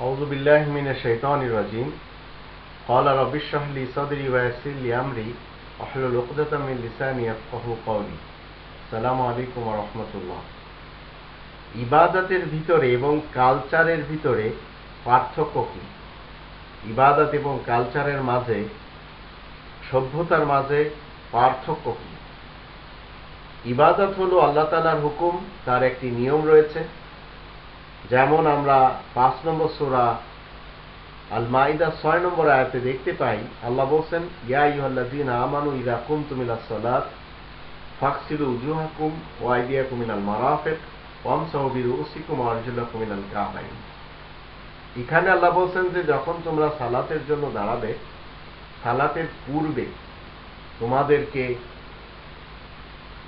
أعوذ بالله من الشيطان الرجيم قال رب اشرح لي صدري ويسر لي أمري واحلل عقدة من لساني يفقهوا قولي السلام عليكم ورحمة الله ইবাদতের ভিতরে এবং কালচারের ভিতরে পার্থক্য কি ইবাদত এবং কালচারের মাঝে সভ্যতার মাঝে পার্থক্য কি ইবাদত হলো আল্লাহ তালার হুকুম তার একটি নিয়ম রয়েছে যেমন আমরা পাঁচ নম্বর সোরা আল মাইদা ছয় নম্বর আয়াতে দেখতে পাই, আল্লাহ বলছেন, ইয়া আমানু সালাত, ফাগসিলু উজুহাকুম ওয়া আইদিয়াকুম ইলাল মারাফিক ওয়ামসাহু বিরুসিকুম ওয়া আরজুলাকুম ইলাল কাবাইন। এখানে আল্লাহ বলছেন যে, যখন তোমরা সালাতের জন্য দাঁড়াবে, সালাতের পূর্বে তোমাদেরকে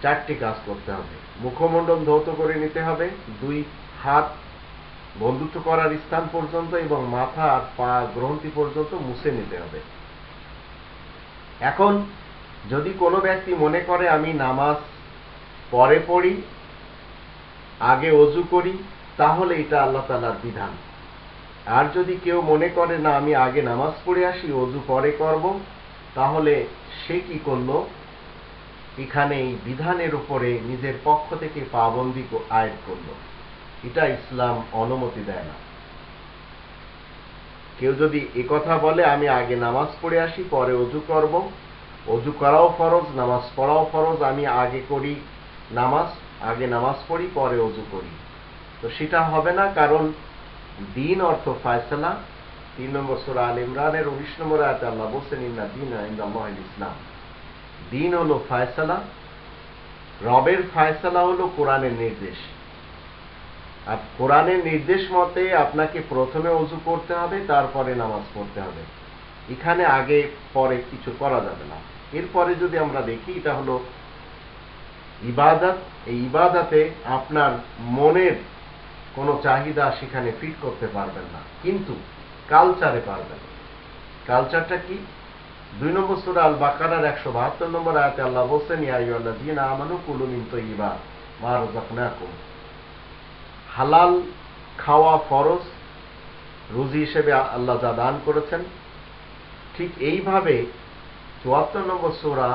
চারটি কাজ করতে হবে। মুখমণ্ডল ধৌত করে নিতে হবে, দুই হাত বন্ধুত্ব করার স্থান পর্যন্ত এবং মাথা আর পা গ্রন্থি পর্যন্ত মুছে নিতে হবে। এখন যদি কোনো ব্যক্তি মনে করে আমি নামাজ পরে পড়ি, আগে অজু করি, তাহলে এটা আল্লাহ তালার বিধান। আর যদি কেউ মনে করে, না, আমি আগে নামাজ পড়ে আসি, অজু পরে করব, তাহলে সে কি করল? এখানে এই বিধানের উপরে নিজের পক্ষ থেকে পাবন্দি আয়ের করল। এটা ইসলাম অনুমতি দেয় না। কেউ যদি কথা বলে, আমি আগে নামাজ পড়ে আসি, পরে অজু করব। অজু করাও ফরজ, নামাজ পড়াও ফরজ, আমি আগে করি নামাজ, আগে নামাজ পড়ি, পরে অজু করি। তো সেটা হবে না, কারণ দিন অর্থ ফায়সালা। তিন নম্বর সুরা আল ইমরানের উনিশ নম্বর আয়াতে আল্লাহ বলছেন, ইন্না দিন ইন্দাল্লাহ ইসলাম দিন হলো ফায়সালা, রবের ফায়সালা হলো কোরআনের নির্দেশ। কোরআনের নির্দেশ মতে আপনাকে প্রথমে অজু করতে হবে, তারপরে নামাজ পড়তে হবে। এখানে আগে, পরে কিছু করা যাবে না। এরপরে যদি আমরা দেখি, এটা হলো ইবাদত। এই ইবাদাতে আপনার মনের কোনো চাহিদা সেখানে ফিট করতে পারবেন না। কিন্তু কালচারে পারবেন। কালচারটা কি? দুই নম্বর সুরা আল বাকারার একশো বাহাত্তর নম্বর আয়াতে আল্লাহ বলছেন ইয়াইয়াল্লাহ জিন আমানু কুলু মিন তৈবা মা রাযাকনাকুম। হালাল খাওয়া ফরজ, রুজি হিসেবে আল্লাহ যা দান করেছেন। ঠিক এইভাবে চুয়াত্তর নম্বর সোরা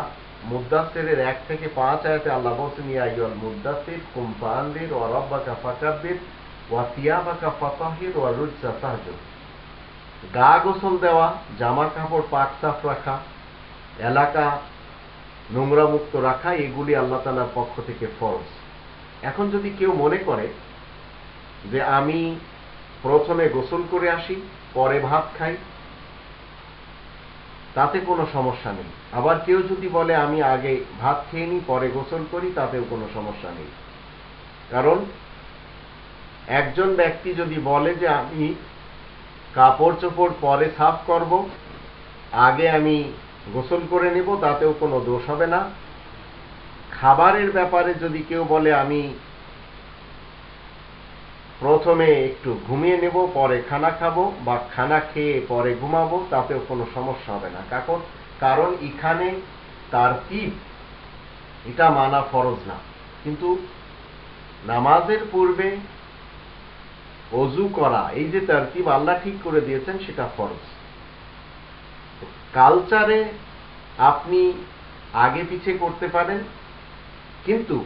মুদাসিরের এক থেকে পাঁচ আয়াতে আল্লাহ বলছেন ইয়াইয়াল মুদাসির কুমফান্দির ও রব্বাকা ফাকাব্বির ওয়া সিয়াবাকা ফাতাহির ওয়া রুজ্জা তাহজুদ গা গোসল দেওয়া, জামা কাপড় পাক সাফ রাখা, এলাকা নোংরা মুক্ত রাখা, এগুলি আল্লাহ তালার পক্ষ থেকে ফরজ। এখন যদি কেউ মনে করে যে আমি প্রথমে গোসল করে আসি, পরে ভাত খাই। তাতে কোনো সমস্যা নেই। আবার কেউ যদি বলে, আমি আগে ভাত খেয়ে নিই পরে গোসল করি, তাতেও কোনো সমস্যা নেই। কারণ, একজন ব্যক্তি যদি বলে যে, আমি কাপড় চোপড় পরে সাফ করব, আগে আমি গোসল করে নেব, তাতেও কোনো দোষ হবে না। খাবারের ব্যাপারে যদি কেউ বলে, আমি প্রথমে একটু ঘুমিয়ে নেব, পরে খানা খাব বা খানা খেয়ে পরে ঘুমাবো, তাতেও কোনো সমস্যা হবে না। কারণ কারণ এখানে তার তীব এটা মানা ফরজ না। কিন্তু নামাজের পূর্বে অজু করা, এই যে তার তারতিব আল্লাহ ঠিক করে দিয়েছেন, সেটা ফরজ। কালচারে আপনি আগে পিছে করতে পারেন, কিন্তু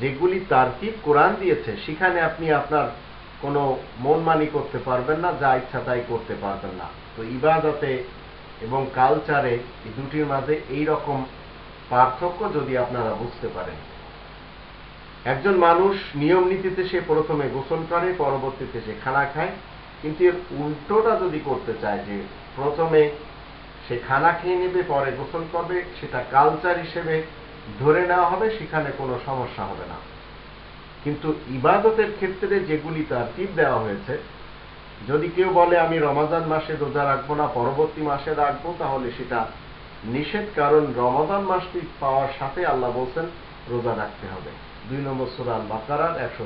যেগুলি তারতিব কোরআন দিয়েছে, সেখানে আপনি আপনার কোনো মনমানি করতে পারবেন না, যা ইচ্ছা তাই করতে পারবেন না। তো ইবাদতে এবং কালচারে এই দুটির মাঝে এই রকম পার্থক্য যদি আপনারা বুঝতে পারেন। একজন মানুষ নিয়ম নীতিতে সে প্রথমে গোসল করে, পরবর্তীতে সে খানা খায়, কিন্তু এর উল্টোটা যদি করতে চায় যে প্রথমে সে খানা খেয়ে নেবে, পরে গোসল করবে, সেটা কালচার হিসেবে ধরে নেওয়া হবে, সেখানে কোনো সমস্যা হবে না। কিন্তু ইবাদতের ক্ষেত্রে যেগুলি তার টিপ দেওয়া হয়েছে, যদি কেউ বলে, আমি রমাজান মাসে রোজা রাখব না, পরবর্তী মাসে রাখব তাহলে সেটা নিষেধ, কারণ রমাদান মাসটি পাওয়ার সাথে আল্লাহ বলছেন, রোজা রাখতে হবে। দুই নম্বর সুরাল বাকারার একশো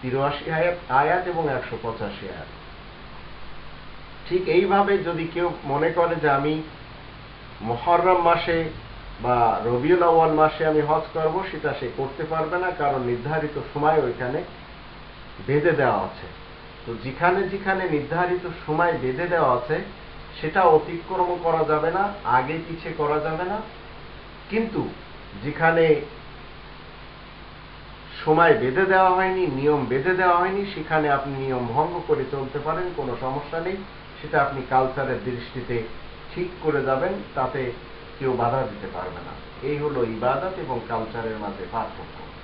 তিরাশি আয়াত আয়াত এবং একশো পঁচাশি আয়াত। ঠিক এইভাবে যদি কেউ মনে করে যে, আমি মহরম মাসে বা রবিউল আওয়াল মাসে আমি হজ করব, সেটা সে করতে পারবে না, কারণ নির্ধারিত সময় ওইখানে বেঁধে দেওয়া আছে। তো যেখানে যেখানে নির্ধারিত সময় বেঁধে দেওয়া আছে, সেটা অতিক্রম করা যাবে না, আগে পিছে করা যাবে না। কিন্তু যেখানে সময় বেঁধে দেওয়া হয়নি, নিয়ম বেঁধে দেওয়া হয়নি, সেখানে আপনি নিয়ম ভঙ্গ করে চলতে পারেন, কোনো সমস্যা নেই। সেটা আপনি কালচারের দৃষ্টিতে ঠিক করে যাবেন, তাতে কেউ বাধা দিতে পারবে না। এই হলো ইবাদত এবং কালচারের মাঝে পার্থক্য।